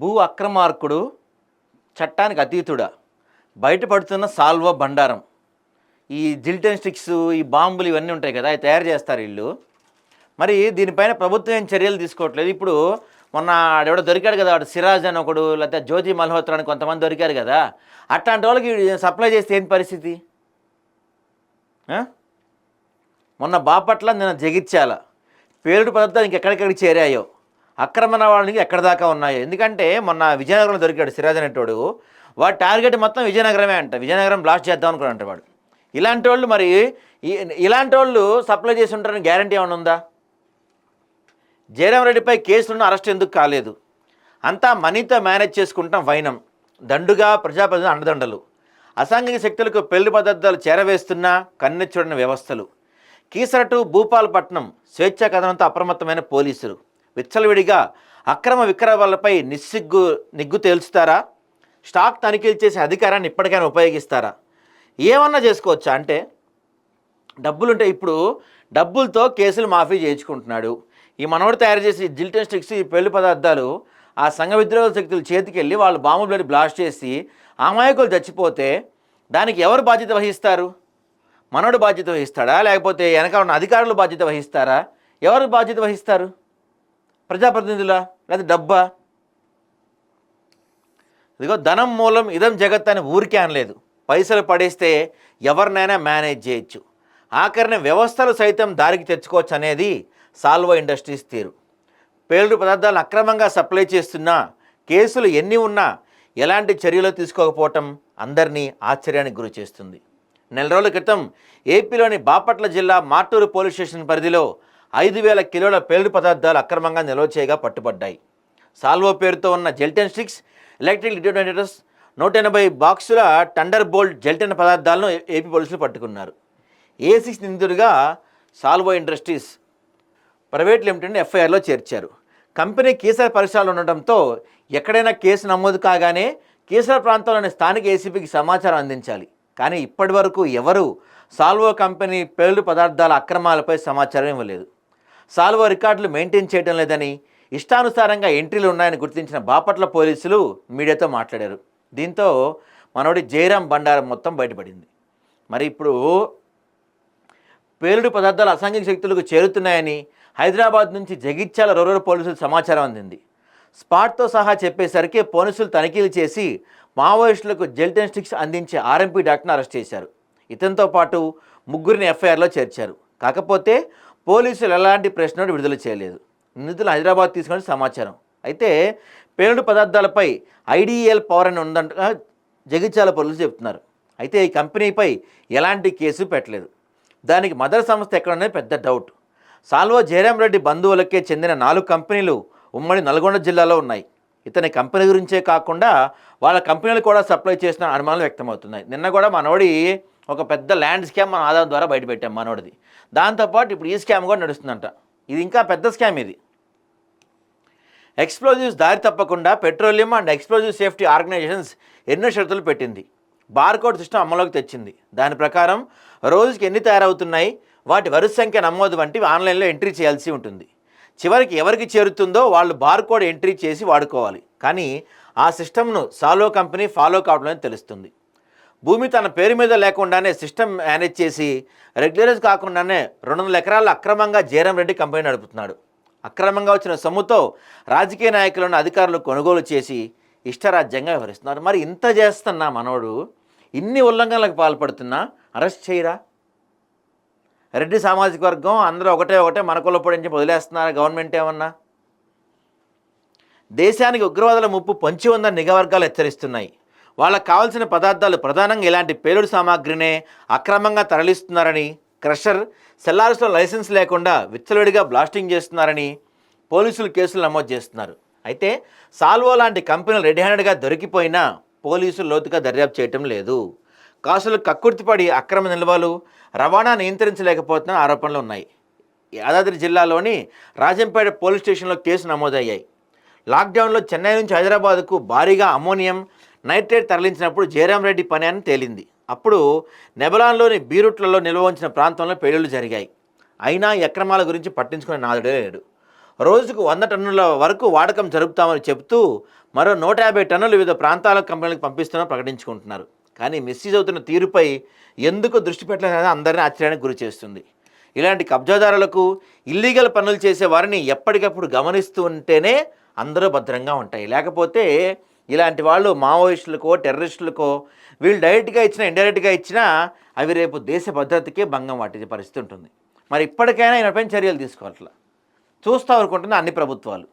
భూ అక్రమార్కుడు చట్టానికి అతీతుడా. బయటపడుతున్న సాల్వ బండారం. ఈ జిల్టన్ స్టిక్స్ ఈ బాంబులు ఇవన్నీ ఉంటాయి కదా అవి తయారు చేస్తారు వీళ్ళు. మరి దీనిపైన ప్రభుత్వం ఏం చర్యలు తీసుకోవట్లేదు. ఇప్పుడు మొన్న ఆడెవడో దొరికాడు కదా వాడు సిరాజ్ అని ఒకడు లేకపోతే జ్యోతి మల్హోత్రా అని కొంతమంది దొరికారు కదా. అట్లాంటి వాళ్ళకి సప్లై చేస్తే ఏంటి పరిస్థితి? మొన్న బాపట్ల నిన్న జగిత్యాల. పేలుడు పదార్థాలు ఇంకెక్కడికెక్కడికి చేరాయో? అక్రమ వాళ్ళకి ఎక్కడ దాకా ఉన్నాయో? ఎందుకంటే మొన్న విజయనగరంలో దొరికాడు సిరాజ్ అనేటోడు. వాడు టార్గెట్ మొత్తం విజయనగరమే అంట. విజయనగరం బ్లాస్ట్ చేద్దాం అనుకున్నాడు వాడు. ఇలాంటి వాళ్ళు మరి ఇలాంటి వాళ్ళు సప్లై చేసి ఉంటారని గ్యారంటీ ఏమైనా ఉందా? జయరామ్ రెడ్డిపై కేసులను అరెస్ట్ ఎందుకు కాలేదు? అంతా మనీతో మేనేజ్ చేసుకుంటాం వైనం. దండుగా ప్రజాప్రతినిధుల అండదండలు. అసాంఘిక శక్తులకు పెళ్ళి పదార్థాలు చేరవేస్తున్న కన్నెచ్చూడని వ్యవస్థలు. కీసరటు భూపాలపట్నం స్వేచ్ఛా కథనంతో అప్రమత్తమైన పోలీసులు. విచ్చలవిడిగా అక్రమ విక్రయాలపై నిస్సిగ్గు నిగ్గు తేల్చుతారా? స్టాక్ తనిఖీలు చేసే అధికారాన్ని ఇప్పటికైనా ఉపయోగిస్తారా? ఏమన్నా చేసుకోవచ్చా? అంటే డబ్బులుంటే ఇప్పుడు డబ్బులతో కేసులు మాఫీ చేయించుకుంటున్నాడు. ఈ మనవడు తయారు చేసి జిల్టన్ స్టిక్స్ ఈ పెళ్ళి పదార్థాలు ఆ సంఘ విద్రోహ శక్తుల చేతికెళ్ళి వాళ్ళు బాంబులని బ్లాస్ట్ చేసి అమాయకులు చచ్చిపోతే దానికి ఎవరు బాధ్యత వహిస్తారు? మనోడు బాధ్యత వహిస్తాడా? లేకపోతే వెనక ఉన్న అధికారులు బాధ్యత వహిస్తారా? ఎవరు బాధ్యత వహిస్తారు? ప్రజాప్రతినిధుల లేదా డబ్బా? ఇదిగో ధనం మూలం ఇదం జగత్ అని ఊరికే అనలేదు. పైసలు పడేస్తే ఎవరినైనా మేనేజ్ చేయొచ్చు. ఆఖరిని వ్యవస్థలు సైతం దారికి తెచ్చుకోవచ్చు అనేది సాల్వో ఇండస్ట్రీస్ తీరు. పేలుడు పదార్థాలను అక్రమంగా సప్లై చేస్తున్నా కేసులు ఎన్ని ఉన్నా ఎలాంటి చర్యలు తీసుకోకపోవటం అందరినీ ఆశ్చర్యానికి గురి చేస్తుంది. నెల రోజుల క్రితం ఏపీలోని బాపట్ల జిల్లా మార్టూరు పోలీస్ స్టేషన్ పరిధిలో ఐదు వేల కిలోల పేలుడు పదార్థాలు అక్రమంగా నిల్వ చేయగా పట్టుబడ్డాయి. సాల్వో పేరుతో ఉన్న జెల్టెన్ స్టిక్స్ ఎలక్ట్రిక్ డిటోనేటర్స్ నూట ఎనభై బాక్సుల టండర్ బోల్ట్ జెల్టెన్ పదార్థాలను ఏపీ పోలీసులు పట్టుకున్నారు. ఏ సిక్స్ నిందితుడిగా సాల్వో ఇండస్ట్రీస్ ప్రైవేట్ లిమిటెడ్ని ఎఫ్ఐఆర్లో చేర్చారు. కంపెనీ కీసర పరిసరాలు ఉండటంతో ఎక్కడైనా కేసు నమోదు కాగానే కీసర ప్రాంతంలోని స్థానిక ఏసీపీకి సమాచారం అందించాలి. కానీ ఇప్పటి వరకు ఎవరూ సాల్వో కంపెనీ పేలుడు పదార్థాల అక్రమాలపై సమాచారం ఇవ్వలేదు. సాల్వో రికార్డులు మెయింటైన్ చేయడం లేదని ఇష్టానుసారంగా ఎంట్రీలు ఉన్నాయని గుర్తించిన బాపట్ల పోలీసులు మీడియాతో మాట్లాడారు. దీంతో మనోడి జయరాం బండారం మొత్తం బయటపడింది. మరి ఇప్పుడు పేలుడు పదార్థాలు అసాంఘిక శక్తులకు చేరుతున్నాయని హైదరాబాద్ నుంచి జగిత్యాల రూరల్ పోలీసులు సమాచారం అందింది. స్పాట్తో సహా చెప్పేసరికి పోలీసులు తనిఖీలు చేసి మావోయిస్టులకు జెల్టెన్ స్టిక్స్ అందించే ఆర్ఎంపీ డాక్టర్ను అరెస్ట్ చేశారు. ఇతనితో పాటు ముగ్గురిని ఎఫ్ఐఆర్లో చేర్చారు. కాకపోతే పోలీసులు ఎలాంటి ప్రశ్నలు విడుదల చేయలేదు. నిందితులు హైదరాబాద్ తీసుకుని సమాచారం. అయితే పేలుడు పదార్థాలపై ఐడిఎల్ పవర్ అని ఉందంట జగిత్యాల పోలీసులు చెప్తున్నారు అయితే ఈ కంపెనీపై ఎలాంటి కేసు పెట్టలేదు. దానికి మదర్ సంస్థ ఎక్కడనే పెద్ద డౌట్. సాల్వో జయరాం రెడ్డి బంధువులకే చెందిన నాలుగు కంపెనీలు ఉమ్మడి నల్గొండ జిల్లాలో ఉన్నాయి. ఇతని కంపెనీ గురించే కాకుండా వాళ్ళ కంపెనీలు కూడా సప్లై చేసిన అనుమానాలు వ్యక్తమవుతున్నాయి. నిన్న కూడా మనోడి ఒక పెద్ద ల్యాండ్ స్కామ్ మన ఆధార్ ద్వారా బయటపెట్టాం మనోడిది. దాంతోపాటు ఇప్పుడు ఈ స్కామ్ కూడా నడుస్తుందంట. ఇది ఇంకా పెద్ద స్కామ్ ఇది. ఎక్స్ప్లోజివ్స్ దారి తప్పకుండా petroleum and explosive safety organisations ఎన్నో షరతులు పెట్టింది. బార్కోడ్ సిస్టమ్ అమలులోకి తెచ్చింది. దాని ప్రకారం రోజుకి ఎన్ని తయారవుతున్నాయి వాటి వరుస సంఖ్య నమోదు వంటివి ఆన్లైన్లో ఎంట్రీ చేయాల్సి ఉంటుంది. చివరికి ఎవరికి చేరుతుందో వాళ్ళు బార్కోడ్ ఎంట్రీ చేసి వాడుకోవాలి. కానీ ఆ సిస్టమ్ను సాలో కంపెనీ ఫాలో కావడం తెలుస్తుంది. భూమి తన పేరు మీద లేకుండానే సిస్టమ్ మేనేజ్ చేసి రెగ్యులరైజ్ కాకుండానే రెండు వందల ఎకరాలు అక్రమంగా జయరాం రెడ్డి కంపెనీ నడుపుతున్నాడు. అక్రమంగా వచ్చిన సొమ్ముతో రాజకీయ నాయకులను అధికారులు కొనుగోలు చేసి ఇష్టరాజ్యంగా వ్యవహరిస్తున్నారు. మరి ఇంత చేస్తున్నా మనోడు ఇన్ని ఉల్లంఘనలకు పాల్పడుతున్నా అరెస్ట్ చేయరా? రెడ్డి సామాజిక వర్గం అందరూ ఒకటే ఒకటే మన కులపడించి వదిలేస్తున్నారు గవర్నమెంట్ ఏమన్నా? దేశానికి ఉగ్రవాదుల ముప్పు పొంచి ఉందని నిఘా వర్గాలు హెచ్చరిస్తున్నాయి. వాళ్ళకు కావాల్సిన పదార్థాలు ప్రధానంగా ఇలాంటి పేలుడు సామాగ్రినే అక్రమంగా తరలిస్తున్నారని క్రషర్ సెల్లార్స్లో లైసెన్స్ లేకుండా విచ్చలవిడిగా బ్లాస్టింగ్ చేస్తున్నారని పోలీసులు కేసులు నమోదు చేస్తున్నారు. అయితే సాల్వో లాంటి కంపెనీలు రెడీ హ్యాండెడ్గా దొరికిపోయినా పోలీసులు లోతుగా దర్యాప్తు చేయటం లేదు. కాసులు కక్కుర్తిపడి అక్రమ నిల్వలు రవాణా నియంత్రించలేకపోతున్న ఆరోపణలు ఉన్నాయి. యాదాద్రి జిల్లాలోని రాజంపేట పోలీస్ స్టేషన్లో కేసు నమోదయ్యాయి. లాక్డౌన్లో చెన్నై నుంచి హైదరాబాద్కు భారీగా అమోనియం నైట్రేట్ తరలించినప్పుడు జయరాం రెడ్డి పని అని తేలింది. అప్పుడు నెబలాన్లోని బీరుట్లలో నిల్వ ఉంచిన ప్రాంతంలో పేలుళ్ళు జరిగాయి. అయినా ఈ అక్రమాల గురించి పట్టించుకునే నాదుడే లేడు. రోజుకు వంద టన్నుల వరకు వాడకం జరుపుతామని చెప్తూ మరో నూట యాభై టన్నులు వివిధ ప్రాంతాల కంపెనీలకు పంపిస్తున్నా ప్రకటించుకుంటున్నారు. కానీ మిస్యూజ్ అవుతున్న తీరుపై ఎందుకు దృష్టి పెట్టలేదని అందరినీ ఆశ్చర్యానికి గురి చేస్తుంది. ఇలాంటి కబ్జాదారులకు ఇల్లీగల్ పనులు చేసే వారిని ఎప్పటికప్పుడు గమనిస్తూ ఉంటేనే అందరూ భద్రంగా ఉంటాయి. లేకపోతే ఇలాంటి వాళ్ళు మావోయిస్టులకో టెర్రరిస్టులకో వీళ్ళు డైరెక్ట్గా ఇచ్చినా ఇండైరెక్ట్గా ఇచ్చినా అవి రేపు దేశ భద్రతకే భంగం వాటి పరిస్థితి ఉంటుంది. మరి ఇప్పటికైనా ఈయనపైన చర్యలు తీసుకోవట్లా చూస్తూ ఊరుకుంటుంది అన్ని ప్రభుత్వాలు?